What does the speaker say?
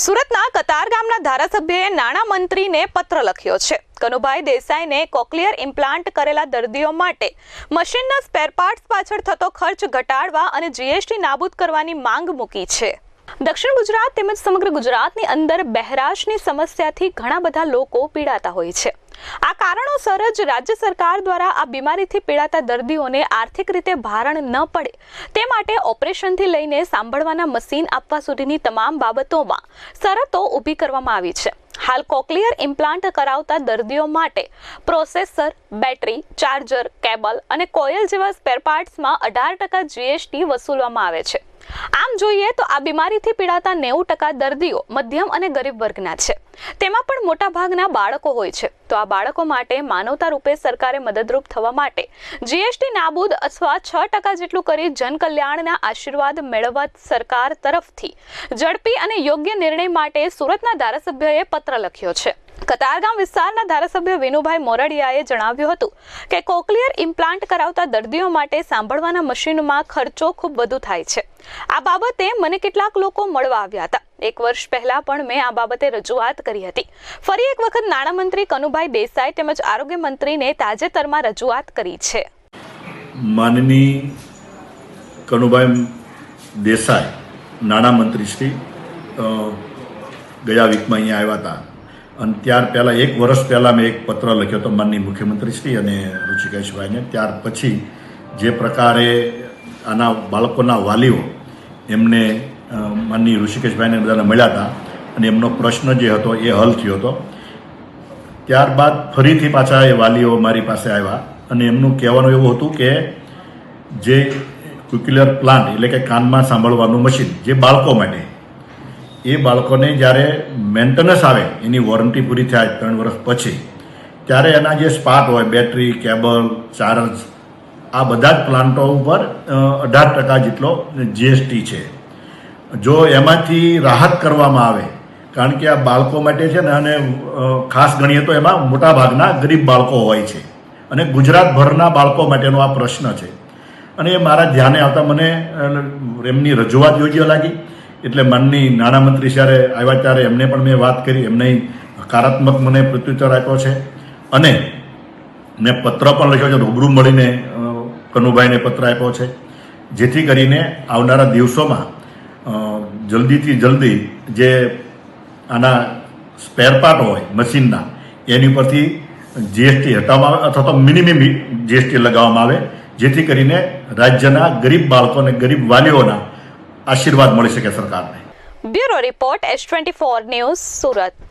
સુરતના કતાર ગામના ધારાસભ્યએ નાણાં મંત્રીને પત્ર લખ્યો છે. કનુભાઈ દેસાઈને કોક્લિયર ઇમ્પ્લાન્ટ કરેલા દર્દીઓ માટે મશીનના સ્પેરપાર્ટ્સ પાછળ થતો ખર્ચ ઘટાડવા અને જીએસટી નાબૂદ કરવાની માંગ મૂકી છે. દક્ષિણ ગુજરાત તેમજ સમગ્ર ગુજરાતની અંદર બહેરાશની સમસ્યાથી ઘણા બધા લોકો પીડાતા હોય છે. આ કારણોસર જ રાજ્ય સરકાર દ્વારા આ બીમારીથી પીડાતા દર્દીઓને આર્થિક રીતે ભારણ ન પડે, તે માટે ઓપરેશનથી લઈને સાંભળવાના મશીન આપવા સુધીની તમામ બાબતોમાં શરતો ઊભી કરવામાં આવી છે. હાલ કોક્લિયર ઇમ્પ્લાન્ટ કરાવતા દર્દીઓ માટે પ્રોસેસર, બેટરી, ચાર્જર, કેબલ અને કોયલ જેવા સ્પેરપાર્ટ્સમાં અઢાર ટકા જીએસટી વસૂલવામાં આવે છે. આમ જોઈએ તો આ બીમારીથી પીડાતા નેવું ટકા દર્દીઓ મધ્યમ અને ગરીબ વર્ગના છે. તેમાં પણ મોટા ભાગના બાળકો હોય છે. તો આ બાળકો માટે માનવતા રૂપે સરકારે મદદરૂપ થવા માટે જીએસટી નાબૂદ અથવા છ ટકા જેટલું કરી જનકલ્યાણના આશીર્વાદ મેળવવા સરકાર તરફથી ઝડપી અને યોગ્ય નિર્ણય માટે સુરતના ધારાસભ્યએ પત્ર લખ્યો છે. કતારગામ વિસ્તારના ધારાસભ્ય વિનુભાઈ મોરડિયાએ જણાવ્યું હતું કે કોકલિયર ઇમ્પ્લાન્ટ કરાવતા દર્દીઓ માટે સાંભળવાના મશીનમાં ખર્ચો ખૂબ વધુ થાય છે. આ બાબતે મને કેટલાક લોકો મળવા આવ્યા હતા. એક વર્ષ પહેલા પણ મેં આ બાબતે રજૂઆત કરી હતી. ફરી એક વખત નાણામંત્રી કનુભાઈ દેસાઈ તેમજ આરોગ્ય મંત્રીને તાજેતરમાં રજૂઆત કરી છે. માનની કનુભાઈ દેસાઈ, નાણામંત્રી શ્રી ગયા વીકમાં અહીંયા આવ્યા હતા. અને ત્યાર પહેલાં, એક વર્ષ પહેલાં મેં એક પત્ર લખ્યો હતો માનની મુખ્યમંત્રી શ્રી અને ઋષિકેશભાઈને ત્યાર પછી જે પ્રકારે આના બાળકોના વાલીઓ એમને માનની ઋષિકેશભાઈને બધાને મળ્યા હતા અને એમનો પ્રશ્ન જે હતો એ હલ થયો હતો. ત્યારબાદ ફરીથી પાછા એ વાલીઓ મારી પાસે આવ્યા અને એમનું કહેવાનું એવું હતું કે જે ક્યુક્યુલર પ્લાન્ટ, એટલે કે કાનમાં સાંભળવાનું મશીન, જે બાળકો માટે એ બાળકોને જ્યારે મેન્ટેનન્સ આવે, એની વોરંટી પૂરી થાય ત્રણ વર્ષ પછી, ત્યારે એના જે સ્પાર્ટ હોય, બેટરી, કેબલ ચાર્જ આ બધા જ પ્લાન્ટો ઉપર અઢાર ટકા જેટલો જીએસટી છે. જો એમાંથી રાહત કરવામાં આવે, કારણ કે આ બાળકો માટે છે ને, અને ખાસ ગણીએ તો એમાં મોટા ભાગના ગરીબ બાળકો હોય છે. અને ગુજરાતભરના બાળકો માટેનો આ પ્રશ્ન છે. અને એ મારા ધ્યાને આવતા મને એમની રજૂઆત યોગ્ય લાગી. એટલે માનની નાણામંત્રી જ્યારે આવ્યા ત્યારે એમને પણ મેં વાત કરી, એમને હકારાત્મક મને પ્રત્યુત્તર આપ્યો છે. અને મેં પત્ર પણ લખ્યો છે, રૂબરૂ મળીને કનુભાઈને પત્ર આપ્યો છે. જેથી કરીને આવનારા દિવસોમાં જલ્દીથી જલ્દી જે આના સ્પેર પાર્ટ હોય, મશીનના, એની ઉપરથી જીએસટી હટાવવામાં આવે અથવા તો મિનિમમ જીએસટી લગાવવામાં આવે, જેથી કરીને રાજ્યના ગરીબ બાળકો અને ગરીબ વાલીઓના આશીર્વાદ મળી શકે સરકારને. Bureau report S twenty four news Surat.